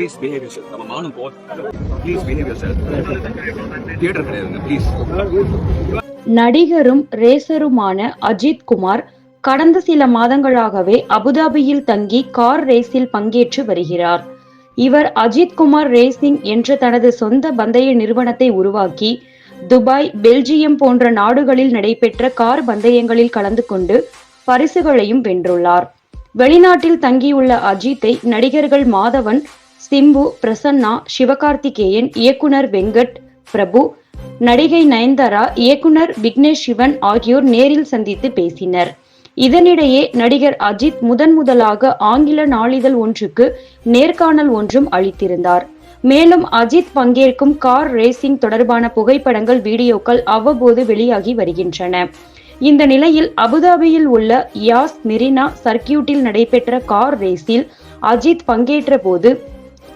Please behave your self நம்ம மானம் போ. Please behave yourself theatre கிடையாதுங்க ப்ளீஸ் நடிகரும் ரேசருமான அஜித் குமார் கடந்த சில மாதங்களாகவே அபுதாபியில் தங்கி கார் ரேஸில் பங்கேற்று வருகிறார். இவர் அஜித் குமார் ரேசிங் என்ற தனது சொந்த பந்தய நிறுவனத்தை உருவாக்கி துபாய் பெல்ஜியம் போன்ற நாடுகளில் நடைபெற்ற கார் பந்தயங்களில் கலந்து கொண்டு பரிசுகளையும் வென்றுள்ளார். வெளிநாட்டில் தங்கியுள்ள அஜித்தை நடிகர்கள் மாதவன் சிம்பு பிரசன்னா சிவகார்த்திகேயன் இயக்குனர் வெங்கட் பிரபு நடிகை நயன்தாரா இயக்குனர் விக்னேஷ் சிவன் ஆகியோர் நேரில் சந்தித்து பேசினர். இதனிடையே நடிகர் அஜித் முதன் முதலாக ஆங்கில நாளிதழ் ஒன்றுக்கு நேர்காணல் ஒன்றும் அளித்திருந்தார். மேலும் அஜித் பங்கேற்கும் கார் ரேசிங் தொடர்பான புகைப்படங்கள் வீடியோக்கள் அவ்வப்போது வெளியாகி வருகின்றன. இந்த நிலையில் அபுதாபியில் உள்ள யாஸ் மெரினா சர்க்கியூட்டில் நடைபெற்ற கார் ரேஸில் அஜித் பங்கேற்ற போது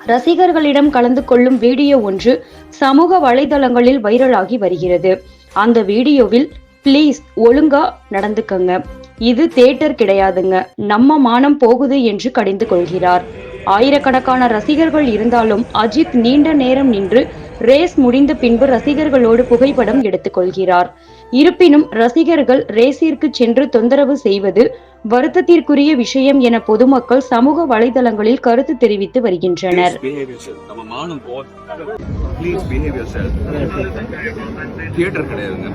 ரசிகர்களிடம் கலந்து கொள்ளும் வீடியோ ஒன்று சமூக வலைதளங்களில் வைரலாகி வருகிறது. அந்த வீடியோவில் ப்ளீஸ் ஒழுங்கா நடந்துக்கங்க. இது தேட்டர் கிடையாதுங்க. நம்ம மானம் போகுது என்று கடிந்து கொள்கிறார். ஆயிரக்கணக்கான ரசிகர்கள் இருந்தாலும் அஜித் நீண்ட நேரம் நின்று ரேஸ் முடிந்த பின்பு ரசிகர்களோடு புகைப்படம் எடுத்துக்கொள்கிறார் இருப்பினும் ரசிகர்கள் ரேசிற்கு சென்று தொந்தரவு செய்வது வருத்தத்திற்குரிய விஷயம் என பொதுமக்கள் சமூக வலைதளங்களில் கருத்து தெரிவித்து வருகின்றனர். தியேட்டர் கிடையாதுங்க